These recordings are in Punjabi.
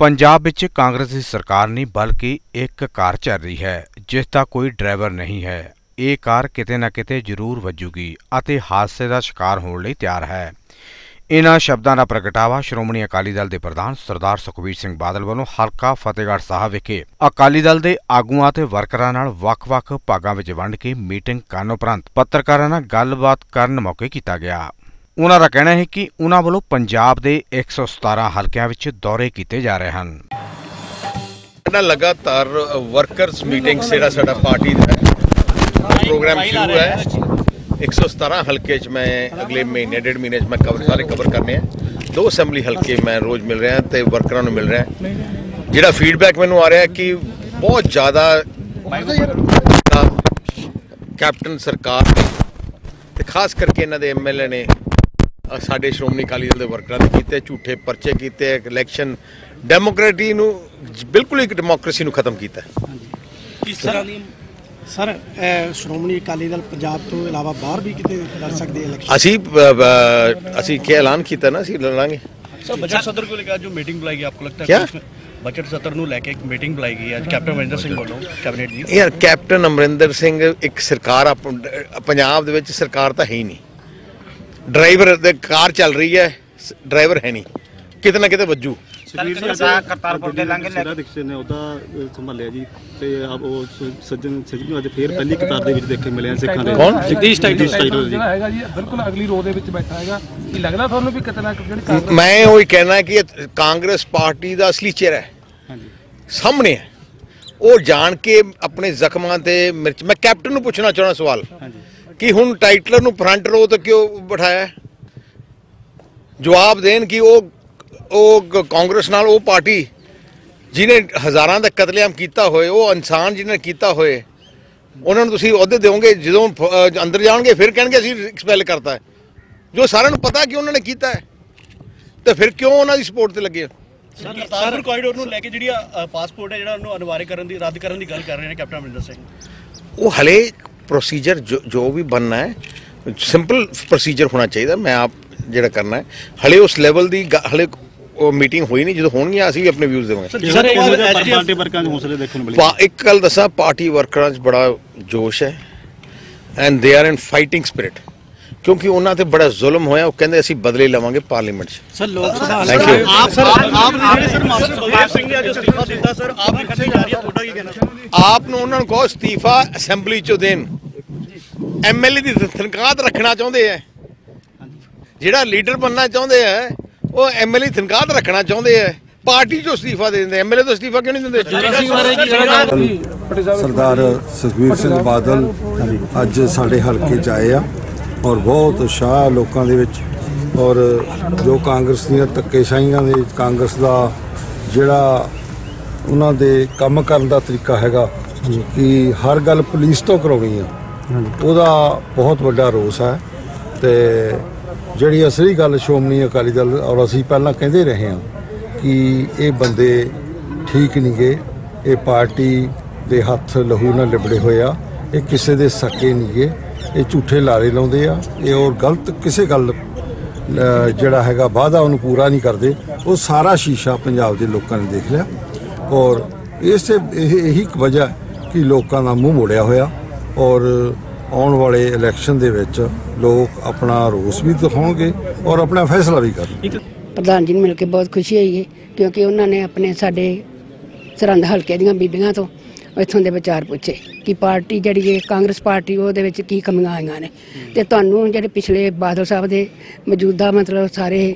ਪੰਜਾਬ ਵਿੱਚ ਕਾਂਗਰਸ ਦੀ ਸਰਕਾਰ ਨਹੀਂ, ਬਲਕਿ ਇੱਕ ਕਾਰ ਚੱਲ ਰਹੀ ਹੈ, ਜਿਸ ਦਾ ਕੋਈ ਡਰਾਈਵਰ ਨਹੀਂ ਹੈ। ਇਹ ਕਾਰ ਕਿਤੇ ਨਾ ਕਿਤੇ ਜ਼ਰੂਰ ਵੱਜੂਗੀ ਅਤੇ ਹਾਦਸੇ ਦਾ ਸ਼ਿਕਾਰ ਹੋਣ ਲਈ ਤਿਆਰ ਹੈ। ਇਨ੍ਹਾਂ ਸ਼ਬਦਾਂ ਦਾ ਪ੍ਰਗਟਾਵਾ ਸ਼੍ਰੋਮਣੀ ਅਕਾਲੀ ਦਲ ਦੇ ਪ੍ਰਧਾਨ ਸਰਦਾਰ ਸੁਖਬੀਰ ਸਿੰਘ ਬਾਦਲ ਵੱਲੋਂ ਹਲਕਾ ਫਤਿਹਗੜ੍ਹ ਸਾਹਿਬ ਵਿਖੇ ਅਕਾਲੀ ਦਲ ਦੇ ਆਗੂਆਂ ਤੇ ਵਰਕਰਾਂ ਨਾਲ ਵੱਖ-ਵੱਖ ਭਾਗਾਂ ਵਿੱਚ ਵੰਡ ਕੇ ਮੀਟਿੰਗ ਕਰਨ ਉਪਰੰਤ ਪੱਤਰਕਾਰਾਂ ਨਾਲ ਗੱਲਬਾਤ ਕਰਨ ਮੌਕੇ ਕੀਤਾ ਗਿਆ। ਉਹਨਾਂ ਦਾ ਕਹਿਣਾ ਹੈ ਕਿ ਉਹਨਾਂ ਵੱਲੋਂ ਪੰਜਾਬ ਦੇ 117 ਹਲਕਿਆਂ ਵਿੱਚ ਦੌਰੇ ਕੀਤੇ ਜਾ ਰਹੇ ਹਨ। ਸਾਡਾ ਲਗਾਤਾਰ ਵਰਕਰਸ ਮੀਟਿੰਗ ਜਿਹੜਾ ਸਾਡਾ ਪਾਰਟੀ ਦਾ ਪ੍ਰੋਗਰਾਮ ਸ਼ੁਰੂ ਹੈ। 117 ਹਲਕੇ ਚ ਮੈਂ ਅਗਲੇ ਮਹੀਨੇ, ਡੇਢ ਮਹੀਨੇ ਚ ਮੈਂ ਕਵਰ ਸਾਰੇ ਕਵਰ ਕਰਨੇ ਆ। ਦੋ ਅਸੈਂਬਲੀ ਹਲਕੇ ਮੈਂ ਰੋਜ਼ ਮਿਲ ਰਿਹਾ ਤੇ ਵਰਕਰਾਂ ਨੂੰ ਮਿਲ ਰਿਹਾ। ਜਿਹੜਾ ਫੀਡਬੈਕ ਮੈਨੂੰ ਆ ਰਿਹਾ ਕਿ ਬਹੁਤ ਜ਼ਿਆਦਾ ਕੈਪਟਨ ਸਰਕਾਰ ਨੇ ਤੇ ਖਾਸ ਕਰਕੇ ਇਹਨਾਂ ਦੇ ਐਮਐਲਏ ਨੇ ਸਾਡੇ ਸ਼੍ਰੋਮਣੀ ਅਕਾਲੀ ਦਲ ਦੇ ਵਰਕਰਾਂ ਨੇ ਕੀਤੇ ਝੂਠੇ ਪਰਚੇ ਕੀਤੇ ਇਲੈਕਸ਼ਨ ਡੈਮੋਕ੍ਰੇਟੀ ਨੂੰ ਬਿਲਕੁਲ ਇੱਕ ਡੈਮੋਕ੍ਰੇਸੀ ਨੂੰ ਖਤਮ ਕੀਤਾ। ਕਿਸ ਤਰ੍ਹਾਂ ਦੀ ਸਰ ਸ਼੍ਰੋਮਣੀ ਅਕਾਲੀ ਦਲ ਪੰਜਾਬ ਤੋਂ ਇਲਾਵਾ ਬਾਹਰ ਵੀ ਕਿਤੇ ਲੜ ਸਕਦੇ ਇਲੈਕਸ਼ਨ ਅਸੀਂ ਅਸੀਂ ਕੀ ਐਲਾਨ ਕੀਤਾ ਨਾ ਅਸੀਂ ਲੜਾਂਗੇ। ਸਰ ਬਜਟ ਸਦਰ ਕੋ ਲੈ ਕੇ ਮੀਟਿੰਗ ਬੁਲਾਈ ਗਈ ਆਪਕੋ ਲੱਗਦਾ ਹੈ ਬਜਟ ਸਰਕਾਰ ਪੰਜਾਬ ਦੇ ਵਿੱਚ ਸਰਕਾਰ ਤਾਂ ਹੈ ਡਰਾਈਵਰ ਦੇ ਕਾਰ ਚੱਲ ਰਹੀ ਹੈ ਡਰਾਈਵਰ ਹੈ ਨਹੀਂ। ਕਿਤੇ ਨਾ ਕਿਤੇ ਵੱਜੂ। ਸੁਖਬੀਰ ਸਿੰਘ ਕਰਤਾਰਪੁਰ ਦੇ ਲਾਂਘੇ ਲੈ ਕੇ ਨੇ ਉਹਦਾ ਅ, ਸੰਭਾਲਿਆ ਜੀ। ਤੇ ਆਪ ਉਹ ਸੱਜਣ ਸੱਜਣ ਨੂੰ ਅੱਜ ਫੇਰ ਪਹਿਲੀ ਕਤਾਰ ਦੇ ਵਿੱਚ ਦੇਖੇ ਮਿਲਿਆ ਸਿੱਖਾਂ ਦੇ। ਕੌਣ? ਜਗਦੀਸ਼ ਟਾਈਟਲ। ਜੀ। ਜਿਹੜਾ ਹੈਗਾ ਜੀ ਬਿਲਕੁਲ ਅਗਲੀ ਰੋ ਦੇ ਵਿੱਚ ਬੈਠਾ ਹੈਗਾ। ਕੀ ਲੱਗਦਾ ਤੁਹਾਨੂੰ ਵੀ ਕਿਤੇ ਨਾ ਕਿਤੇ ਜਿਹੜੀ ਕਾਂਗਰਸ ਮੈਂ ਉਹੀ ਕਹਿਣਾ ਕਿ ਕਾਂਗਰਸ ਪਾਰਟੀ ਦਾ ਅਸਲੀ ਚਿਹਰਾ ਹੈ। ਹਾਂਜੀ। ਸਾਹਮਣੇ ਹੈ। ਉਹ ਜਾਣ ਕੇ ਆਪਣੇ ਜ਼ਖਮਾਂ ਤੇ ਮਿਰਚ ਮੈਂ ਕੈਪਟਨ ਨੂੰ ਪੁੱਛਣਾ ਚਾਹੁੰਦਾ ਸਵਾਲ। ਹਾਂਜੀ। ਕਿ ਹੁਣ ਟਾਈਟਲਰ ਨੂੰ ਫਰੰਟ ਰੋ ਤੇ ਕਿਉਂ ਬਿਠਾਇਆ? ਹੈ? ਜਵਾਬ ਦੇਣ ਕਿ ਉਹ ਉਹ ਕਾਂਗਰਸ ਨਾਲ ਉਹ ਪਾਰਟੀ ਜਿਹਨੇ ਹਜ਼ਾਰਾਂ ਦਾ ਕਤਲੇਆਮ ਕੀਤਾ ਹੋਏ ਉਹ ਇਨਸਾਨ ਜਿਹਨੇ ਕੀਤਾ ਹੋਏ ਉਹਨਾਂ ਨੂੰ ਤੁਸੀਂ ਅਹੁਦੇ ਦਿਓਗੇ ਜਦੋਂ ਅੰਦਰ ਜਾਣਗੇ ਫਿਰ ਕਹਿਣਗੇ ਅਸੀਂ ਐਕਸਪੈਲ ਕਰਤਾ ਹੈ। ਜੋ ਸਾਰਿਆਂ ਨੂੰ ਪਤਾ ਕਿ ਉਹਨਾਂ ਨੇ ਕੀਤਾ ਹੈ ਤੇ ਫਿਰ ਕਿਉਂ ਉਹਨਾਂ ਦੀ ਸਪੋਰਟ ਤੇ ਲੱਗੇ ਕਰਤਾਰਪੁਰ ਕੋਰੀਡੋਰ ਨੂੰ ਲੈ ਕੇ ਜਿਹੜੀ ਪਾਸਪੋਰਟ ਹੈ ਜਿਹੜਾ ਉਹਨੂੰ ਅਨਿਵਾਰਿ ਕਰਨ ਦੀ ਰੱਦ ਕਰਨ ਦੀ ਗੱਲ ਕਰ ਰਹੇ ਨੇ ਕੈਪਟਨ ਅਮਰਿੰਦਰ ਸਿੰਘ। ਉਹ ਹਲੇ ਪ੍ਰੋਸੀਜਰ ਜੋ ਜੋ ਵੀ ਬਣਨਾ ਹੈ ਸਿੰਪਲ ਪ੍ਰੋਸੀਜਰ ਹੋਣਾ ਚਾਹੀਦਾ ਮੈਂ ਆਪ ਜਿਹੜਾ ਕਰਨਾ ਹੈ। ਹਲੇ ਉਸ ਲੈਵਲ ਦੀ ਗ- ਹਲੇ ਉਹ ਮੀਟਿੰਗ ਹੋਈ ਨਹੀਂ ਜਦੋਂ ਹੋਣਗੀਆਂ ਅਸੀਂ ਵੀ ਆਪਣੇ ਵਿਊਜ਼ ਦੇਵਾਂਗੇ। ਸਰ ਇਹ ਪਾਰਟੀ ਵਰਕਰਾਂ ਦੇ ਹੌਸਲੇ ਦੇਖਣ ਨੂੰ ਮਿਲੇ। ਪਾ- ਇੱਕ ਗੱਲ ਦੱਸਾਂ ਪਾਰਟੀ ਵਰਕਰਾਂ 'ਚ ਬੜਾ ਜੋਸ਼ ਹੈ and they are in fighting spirit ਕਿਉਂਕਿ ਉਹਨਾਂ ਤੇ ਬੜਾ ਜ਼ੁਲਮ ਹੋਇਆ ਉਹ ਕਹਿੰਦੇ ਅਸੀਂ ਬਦਲੇ ਲਵਾਂਗੇ ਪਾਰਲੀਮੈਂਟ 'ਚ। Sir Lok Sabha thank you ਆਪ ਸਰ ਆਪ ਜਿਹੜੇ ਸਰ ਮਾਸਟਰ ਬਲਦੇਵ ਸਿੰਘ ਨੇ ਅੱਜ ਅਸਤੀਫਾ ਦਿੱਤਾ ਸਰ। ਆਪ ਕਿੱਥੇ ਜਾ ਰਹੀ ਆਪ ਨੂੰ ਉਹਨਾਂ ਨੂੰ ਕਹੋ ਅਸਤੀਫਾ ਅਸੈਂਬਲੀ 'ਚੋਂ ਦੇਣ। ਐਮਐਲਏ ਦੀ ਤਨਖਾਹ ਰੱਖਣਾ ਚਾਹੁੰਦੇ ਆ ਜਿਹੜਾ ਲੀਡਰ ਬਣਨਾ ਚਾਹੁੰਦੇ ਆ ਉਹ ਐਮਐਲਏ ਤਨਖਾਹ ਰੱਖਣਾ ਚਾਹੁੰਦੇ ਆ ਪਾਰਟੀ 'ਚੋਂ ਅਸਤੀਫਾ ਦੇ ਦਿੰਦੇ ਐਮਐਲਏ ਤੋਂ ਅਸਤੀਫਾ ਕਿਉਂ ਨਹੀਂ ਦਿੰਦੇ? ਸਰਦਾਰ ਸੁਖਬੀਰ ਸਿੰਘ ਬਾਦਲ ਅੱਜ ਸਾਡੇ ਹਲਕੇ 'ਚ ਆਏ ਆ ਔਰ ਬਹੁਤ ਉਤਸ਼ਾਹ ਲੋਕਾਂ ਦੇ ਵਿੱਚ ਔਰ ਜੋ ਕਾਂਗਰਸ ਦੀਆਂ ਧੱਕੇਸ਼ਾਹੀਆਂ ਦੇ ਕਾਂਗਰਸ ਦਾ ਜਿਹੜਾ ਉਹਨਾਂ ਦੇ ਕੰਮ ਕਰਨ ਦਾ ਤਰੀਕਾ ਹੈਗਾ ਕਿ ਹਰ ਗੱਲ ਪੁਲਿਸ ਤੋਂ ਕਰਾਉਣੀ ਆ। ਉਹਦਾ ਬਹੁਤ ਵੱਡਾ ਰੋਸ ਹੈ ਤੇ ਜਿਹੜੀ ਅਸਲੀ ਗੱਲ ਸ਼੍ਰੋਮਣੀ ਅਕਾਲੀ ਦਲ ਔਰ ਅਸੀਂ ਪਹਿਲਾਂ ਕਹਿੰਦੇ ਰਹੇ ਹਾਂ ਕਿ ਇਹ ਬੰਦੇ ਠੀਕ ਨਹੀਂ ਗਏ ਇਹ ਪਾਰਟੀ ਦੇ ਹੱਥ ਲਹੂ ਨਾਲ ਲਿਬੜੇ ਹੋਏ ਆ ਇਹ ਕਿਸੇ ਦੇ ਸਕੇ ਨਹੀਂ ਗਏ ਇਹ ਝੂਠੇ ਲਾਰੇ ਲਾਉਂਦੇ ਆ ਇਹ ਔਰ ਗਲਤ ਕਿਸੇ ਗੱਲ ਜਿਹੜਾ ਹੈਗਾ ਵਾਅਦਾ ਉਹਨੂੰ ਪੂਰਾ ਨਹੀਂ ਕਰਦੇ। ਉਹ ਸਾਰਾ ਸ਼ੀਸ਼ਾ ਪੰਜਾਬ ਦੇ ਲੋਕਾਂ ਨੇ ਦੇਖ ਲਿਆ। ਔਰ ਇਸੇ ਇਹ ਇਹੀ ਇੱਕ ਵਜ੍ਹਾ ਹੈ ਕਿ ਲੋਕਾਂ ਦਾ ਮੂੰਹ ਮੋੜਿਆ ਹੋਇਆ ਔਰ ਆਉਣ ਵਾਲੇ ਇਲੈਕਸ਼ਨ ਦੇ ਵਿੱਚ ਲੋਕ ਆਪਣਾ ਰੋਸ ਵੀ ਦਿਖਾਉਣਗੇ ਔਰ ਆਪਣਾ ਫੈਸਲਾ ਵੀ ਕਰਨਗੇ। ਪ੍ਰਧਾਨ ਜੀ ਨੂੰ ਮਿਲ ਕੇ ਬਹੁਤ ਖੁਸ਼ੀ ਹੋਈ ਹੈ ਕਿਉਂਕਿ ਉਹਨਾਂ ਨੇ ਆਪਣੇ ਸਾਡੇ ਸਰਹੰਦ ਹਲਕੇ ਦੀਆਂ ਬੀਬੀਆਂ ਤੋਂ ਇੱਥੋਂ ਦੇ ਵਿਚਾਰ ਪੁੱਛੇ ਕਿ ਪਾਰਟੀ ਜਿਹੜੀ ਹੈ ਕਾਂਗਰਸ ਪਾਰਟੀ ਉਹਦੇ ਵਿੱਚ ਕੀ ਕਮੀਆਂ ਆਈਆਂ ਨੇ। ਤੇ ਤੁਹਾਨੂੰ ਜਿਹੜੇ ਪਿਛਲੇ ਬਾਦਲ ਸਾਹਿਬ ਦੇ ਮੌਜੂਦਾ ਮਤਲਬ ਸਾਰੇ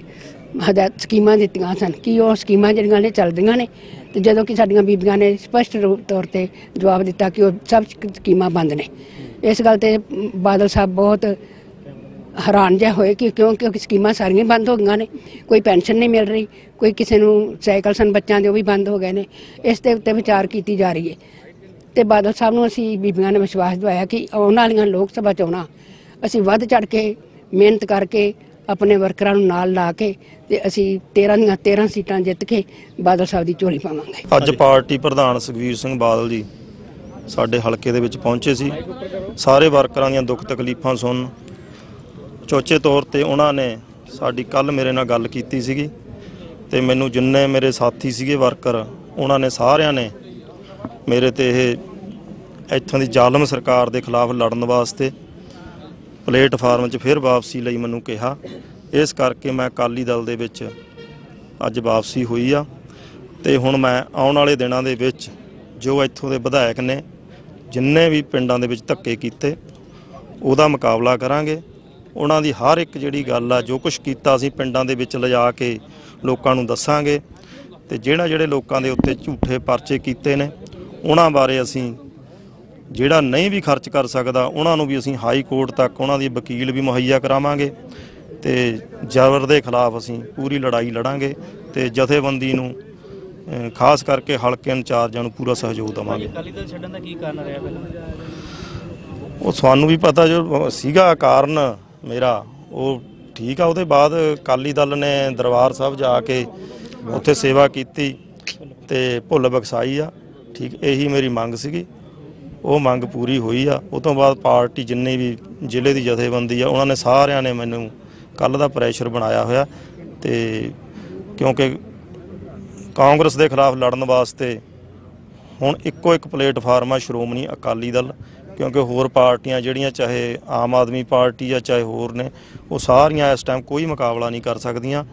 ਹਦਾਇਤ ਸਕੀਮਾਂ ਦਿੱਤੀਆਂ ਸਨ ਕਿ ਉਹ ਸਕੀਮਾਂ ਜਿਹੜੀਆਂ ਨੇ ਚੱਲਦੀਆਂ ਨੇ ਤੇ ਜਦੋਂ ਕਿ ਸਾਡੀਆਂ ਬੀਬੀਆਂ ਨੇ ਸਪਸ਼ਟ ਰੂਪ ਤੌਰ ਤੇ ਜਵਾਬ ਦਿੱਤਾ ਕਿ ਉਹ ਸਭ ਸਕੀਮਾਂ ਬੰਦ ਨੇ। ਇਸ ਗੱਲ ਤੇ ਬਾਦਲ ਸਾਹਿਬ ਬਹੁਤ ਹੈਰਾਨ ਜਿਹਾ ਹੋਏ ਕਿ ਕਿਉਂ ਕਿਉਂਕਿ ਸਕੀਮਾਂ ਸਾਰੀਆਂ ਬੰਦ ਹੋ ਗਈਆਂ ਨੇ, ਕੋਈ ਪੈਨਸ਼ਨ ਨਹੀਂ ਮਿਲ ਰਹੀ, ਕੋਈ ਕਿਸੇ ਨੂੰ ਸਾਈਕਲ ਸਨ ਬੱਚਿਆਂ ਦੇ ਉਹ ਵੀ ਬੰਦ ਹੋ ਗਏ ਨੇ, ਇਸ ਦੇ ਉੱਤੇ ਵਿਚਾਰ ਕੀਤੀ ਜਾ ਰਹੀ ਹੈ। ਤੇ ਬਾਦਲ ਸਾਹਿਬ ਨੂੰ ਅਸੀਂ ਬੀਬੀਆਂ ਨੇ ਵਿਸ਼ਵਾਸ ਦਿਵਾਇਆ ਕਿ ਆਉਣ ਵਾਲੀਆਂ ਲੋਕ ਸਭਾ ਚੋਣਾਂ ਅਸੀਂ ਵੱਧ ਚੜ ਕੇ ਮਿਹਨਤ ਕਰਕੇ ਆਪਣੇ ਵਰਕਰਾਂ ਨੂੰ ਨਾਲ ਲਾ ਕੇ ਤੇ ਅਸੀਂ 13 ਦੀਆਂ 13 ਸੀਟਾਂ ਜਿੱਤ ਕੇ ਬਾਦਲ ਸਾਹਿਬ ਦੀ ਝੋਲੀ ਪਾਵਾਂਗੇ। ਅੱਜ ਪਾਰਟੀ ਪ੍ਰਧਾਨ ਸੁਖਵੀਰ ਸਿੰਘ ਬਾਦਲ ਜੀ ਸਾਡੇ ਹਲਕੇ ਦੇ ਵਿੱਚ ਪਹੁੰਚੇ ਸੀ। ਸਾਰੇ ਵਰਕਰਾਂ ਦੀਆਂ ਦੁੱਖ ਤਕਲੀਫਾਂ ਸੁਣ ਚੋਚੇ ਤੌਰ ਤੇ ਉਹਨਾਂ ਨੇ ਸਾਡੀ ਕੱਲ ਮੇਰੇ ਨਾਲ ਗੱਲ ਕੀਤੀ ਸੀਗੀ ਤੇ ਮੈਨੂੰ ਜਿੰਨੇ ਮੇਰੇ ਸਾਥੀ ਸੀਗੇ ਵਰਕਰ, ਉਹਨਾਂ ਨੇ ਸਾਰਿਆਂ ਨੇ ਮੇਰੇ ਤੇ ਇਹ ਇੱਥੋਂ ਦੀ ਜ਼ਾਲਮ ਸਰਕਾਰ ਦੇ ਖਿਲਾਫ ਲੜਨ ਵਾਸਤੇ ਪਲੇਟਫਾਰਮ 'ਚ ਫਿਰ ਵਾਪਸੀ ਲਈ ਮੈਨੂੰ ਕਿਹਾ। ਇਸ ਕਰਕੇ ਮੈਂ ਅਕਾਲੀ ਦਲ ਦੇ ਵਿੱਚ ਅੱਜ ਵਾਪਸੀ ਹੋਈ ਆ ਤੇ ਹੁਣ ਮੈਂ ਆਉਣ ਵਾਲੇ ਦਿਨਾਂ ਦੇ ਵਿੱਚ ਜੋ ਇੱਥੋਂ ਦੇ ਵਿਧਾਇਕ ਨੇ, ਜਿੰਨੇ ਵੀ ਪਿੰਡਾਂ ਦੇ ਵਿੱਚ ਧੱਕੇ ਕੀਤੇ, ਉਹਦਾ ਮੁਕਾਬਲਾ ਕਰਾਂਗੇ। ਉਹਨਾਂ ਦੀ ਹਰ ਇੱਕ ਜਿਹੜੀ ਗੱਲ ਆ, ਜੋ ਕੁਝ ਕੀਤਾ ਅਸੀਂ ਪਿੰਡਾਂ ਦੇ ਵਿੱਚ ਲਿਜਾ ਕੇ ਲੋਕਾਂ ਨੂੰ ਦੱਸਾਂਗੇ ਤੇ ਜਿਹੜਾ ਜਿਹੜੇ ਲੋਕਾਂ ਦੇ ਉੱਤੇ ਝੂਠੇ ਪਰਚੇ ਕੀਤੇ ਨੇ, ਉਹਨਾਂ ਬਾਰੇ ਅਸੀਂ ਜਿਹੜਾ ਨਹੀਂ ਵੀ ਖਰਚ ਕਰ ਸਕਦਾ ਉਹਨਾਂ ਨੂੰ ਵੀ ਅਸੀਂ ਹਾਈ ਕੋਰਟ ਤੱਕ ਉਹਨਾਂ ਦੀ ਵਕੀਲ ਵੀ ਮੁਹੱਈਆ ਕਰਾਵਾਂਗੇ ਤੇ ਜ਼ਬਰ ਦੇ ਖਿਲਾਫ ਅਸੀਂ ਪੂਰੀ ਲੜਾਈ ਲੜਾਂਗੇ ਤੇ ਜਥੇਬੰਦੀ ਨੂੰ ਖਾਸ ਕਰਕੇ ਹਲਕੇ ਇੰਚਾਰਜਾਂ ਨੂੰ ਪੂਰਾ ਸਹਿਯੋਗ ਦੇਵਾਂਗੇ। ਅਕਾਲੀ ਦਲ ਛੱਡਣ ਦਾ ਕੀ ਕਾਰਨ ਰਿਹਾ ਪਹਿਲਾਂ? ਉਹ ਸਾਨੂੰ ਵੀ ਪਤਾ ਜੋ ਸੀਗਾ ਕਾਰਨ ਮੇਰਾ ਉਹ ਠੀਕ ਆ ਉਹਦੇ ਬਾਅਦ ਅਕਾਲੀ ਦਲ ਨੇ ਦਰਬਾਰ ਸਾਹਿਬ ਜਾ ਕੇ ਉੱਥੇ ਸੇਵਾ ਕੀਤੀ ਤੇ ਭੁੱਲ ਬਖਸ਼ਾਈ ਆ ਠੀਕ ਇਹੀ ਮੇਰੀ ਮੰਗ ਸੀਗੀ। ਉਹ ਮੰਗ ਪੂਰੀ ਹੋਈ ਆ। ਉਹ ਤੋਂ ਬਾਅਦ ਪਾਰਟੀ ਜਿੰਨੀ ਵੀ ਜ਼ਿਲ੍ਹੇ ਦੀ ਜਥੇਬੰਦੀ ਆ, ਉਹਨਾਂ ਨੇ ਸਾਰਿਆਂ ਨੇ ਮੈਨੂੰ ਕੱਲ ਦਾ ਪ੍ਰੈਸ਼ਰ ਬਣਾਇਆ ਹੋਇਆ ਤੇ ਕਿਉਂਕਿ ਕਾਂਗਰਸ ਦੇ ਖਿਲਾਫ ਲੜਨ ਵਾਸਤੇ ਹੁਣ ਇੱਕੋ ਇੱਕ ਪਲੇਟਫਾਰਮ ਆ, ਸ਼੍ਰੋਮਣੀ ਅਕਾਲੀ ਦਲ, ਕਿਉਂਕਿ ਹੋਰ ਪਾਰਟੀਆਂ ਜਿਹੜੀਆਂ ਚਾਹੇ ਆਮ ਆਦਮੀ ਪਾਰਟੀ ਆ, ਚਾਹੇ ਹੋਰ ਨੇ, ਉਹ ਸਾਰੀਆਂ ਇਸ ਟਾਈਮ ਕੋਈ ਮੁਕਾਬਲਾ ਨਹੀਂ ਕਰ ਸਕਦੀਆਂ।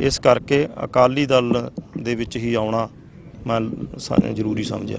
ਇਸ ਕਰਕੇ ਅਕਾਲੀ ਦਲ ਦੇ ਵਿੱਚ ਹੀ ਆਉਣਾ ਮੈਂ ਜ਼ਰੂਰੀ ਸਮਝਿਆ।